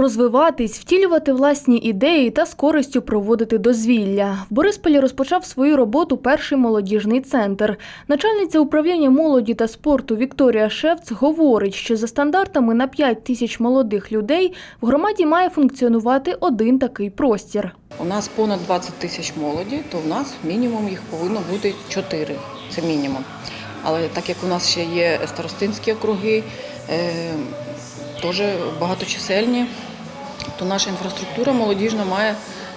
Розвиватись, втілювати власні ідеї та з користю проводити дозвілля. В Борисполі розпочав свою роботу перший молодіжний центр. Начальниця управління молоді та спорту Вікторія Шевц говорить, що за стандартами на 5 тисяч молодих людей в громаді має функціонувати один такий простір. У нас понад 20 тисяч молоді, то в нас мінімум їх повинно бути 4. Це мінімум. Але так як у нас ще є старостинські округи, е, теж багаточисельні, то наша інфраструктура молодіжна має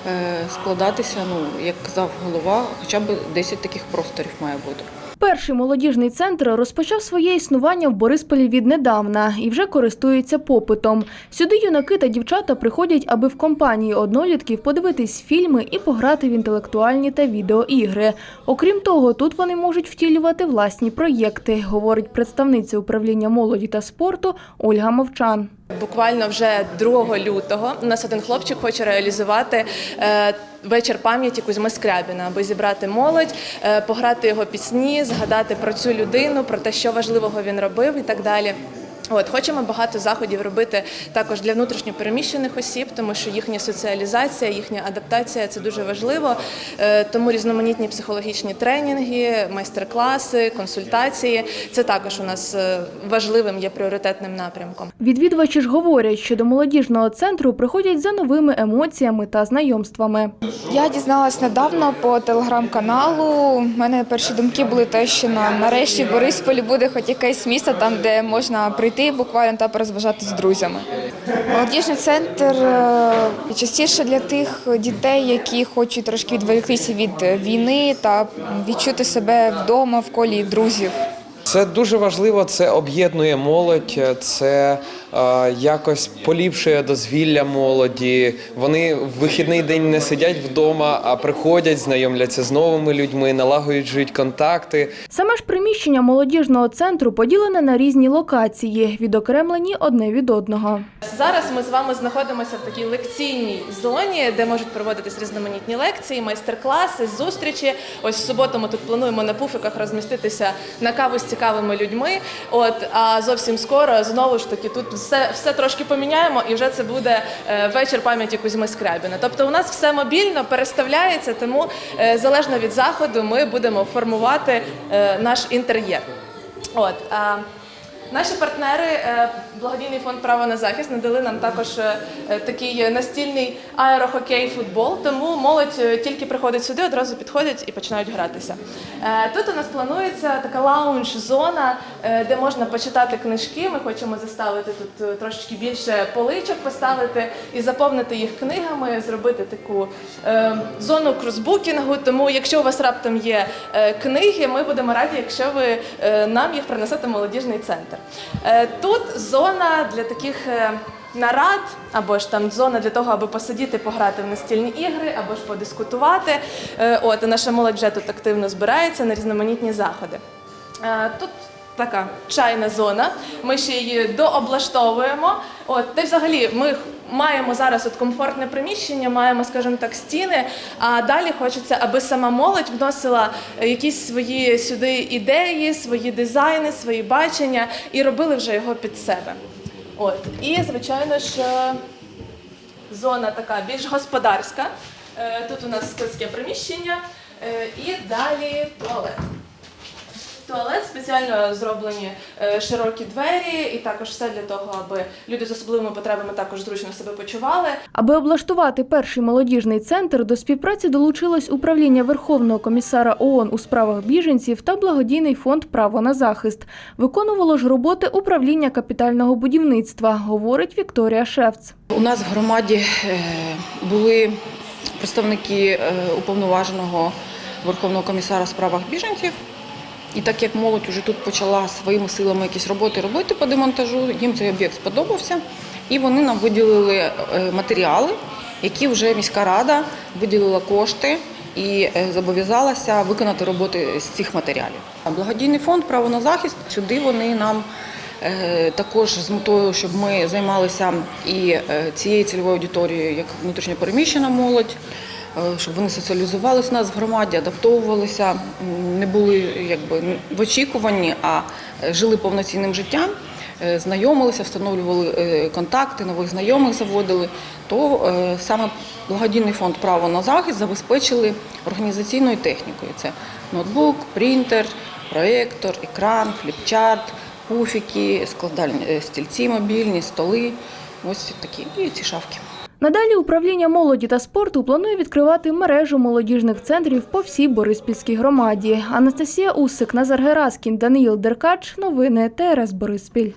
е, складатися, ну, як казав голова, хоча б 10 таких просторів має бути. Перший молодіжний центр розпочав своє існування в Борисполі віднедавна і вже користується попитом. Сюди юнаки та дівчата приходять, аби в компанії однолітків подивитись фільми і пограти в інтелектуальні та відеоігри. Окрім того, тут вони можуть втілювати власні проєкти, говорить представниця управління молоді та спорту Ольга Мовчан. Буквально вже 2 лютого у нас один хлопчик хоче реалізувати е, вечір пам'яті Кузьми Скрябіна, аби зібрати молодь, е, пограти його пісні, згадати про цю людину, про те, що важливого він робив і так далі. От хочемо багато заходів робити також для внутрішньопереміщених осіб, тому що їхня соціалізація, їхня адаптація це дуже важливо. Е, Тому різноманітні психологічні тренінги, майстер-класи, консультації це також у нас е, важливим є пріоритетним напрямком. Відвідувачі ж говорять, що до молодіжного центру приходять за новими емоціями та знайомствами. Я дізналась недавно по телеграм-каналу. У мене перші думки були те, що на нарешті в Борисполі буде хоч якесь місто, там де можна прийти буквально та порозважати з друзями. Молодіжний центр е, частіше для тих дітей, які хочуть трошки відволіктися від війни та відчути себе вдома в колі друзів. Це дуже важливо, це об'єднує молодь, це е, якось поліпшує дозвілля молоді. Вони в вихідний день не сидять вдома, а приходять, знайомляться з новими людьми, налагоджують контакти. Саме ж приміщення молодіжного центру поділене на різні локації, відокремлені одне від одного. Зараз ми з вами знаходимося в такій лекційній зоні, де можуть проводитись різноманітні лекції, майстер-класи, зустрічі. Ось в суботу ми тут плануємо на пуфиках розміститися на каву з цікавими людьми. От а зовсім скоро знову ж таки тут все, все трошки поміняємо, і вже це буде е, вечір пам'яті Кузьми Скрябіна. Тобто, у нас все мобільно переставляється, тому е, залежно від заходу ми будемо формувати е, наш інтер'єр. От Наші партнери, е, благодійний фонд Право на захист, надали нам також е, е, такий настільний аерохокей футбол. Тому молодь тільки приходить сюди, одразу підходять і починають гратися. Тут у нас планується така лаунж-зона, де можна почитати книжки. Ми хочемо заставити тут трошечки більше поличок, поставити і заповнити їх книгами, зробити таку зону кросбукінгу. Тому, якщо у вас раптом є книги, ми будемо раді, якщо ви нам їх принесете молодіжний центр. Е, Тут зона для таких. е, Нарад або ж там зона для того, аби посидіти, пограти в настільні ігри, або ж подискутувати. Е, От наша молодь вже тут активно збирається на різноманітні заходи. Тут така чайна зона. Ми ще її дооблаштовуємо. От, та й взагалі ми маємо зараз от комфортне приміщення, маємо, скажімо так, стіни. А далі хочеться, аби сама молодь вносила е, якісь свої сюди ідеї, свої дизайни, свої бачення і робили вже його під себе. От і звичайно ж. е, Зона така більш господарська. Е, Тут у нас складське приміщення і далі туалет. Туалет спеціально зроблені е, широкі двері, і також все для того, аби люди з особливими потребами також зручно себе почували. Аби облаштувати перший молодіжний центр, до співпраці долучилось управління Верховного комісара ООН у справах біженців та благодійний фонд Право на захист. Виконувало ж роботи управління капітального будівництва, говорить Вікторія Шевц. У нас в громаді е, були представники е, уповноваженого Верховного комісара в справах біженців. І так як молодь вже тут почала своїми силами якісь роботи робити по демонтажу, їм цей об'єкт сподобався, і вони нам виділили е, матеріали, які вже міська рада виділила кошти і е, зобов'язалася виконати роботи з цих матеріалів. Благодійний фонд Право на захист сюди вони нам Е, Також з метою, щоб ми займалися і цією цільовою аудиторією, як внутрішньопереміщена молодь, щоб вони соціалізувалися у нас в громаді, адаптовувалися, не були якби в очікуванні, а е, жили повноцінним життям. е, знайомилися, встановлювали е, контакти, нових знайомих заводили, то саме благодійний фонд Право на захист забезпечили організаційною технікою. Це ноутбук, принтер, проєктор, екран, фліпчарт, пуфіки, складальні стільці мобільні, столи. Ось такі і ці шафки. Надалі управління молоді та спорту планує відкривати мережу молодіжних центрів по всій Бориспільській громаді. Анастасія Усик, Назар Гераскін, Даниїл Деркач. Новини ТРС Бориспіль.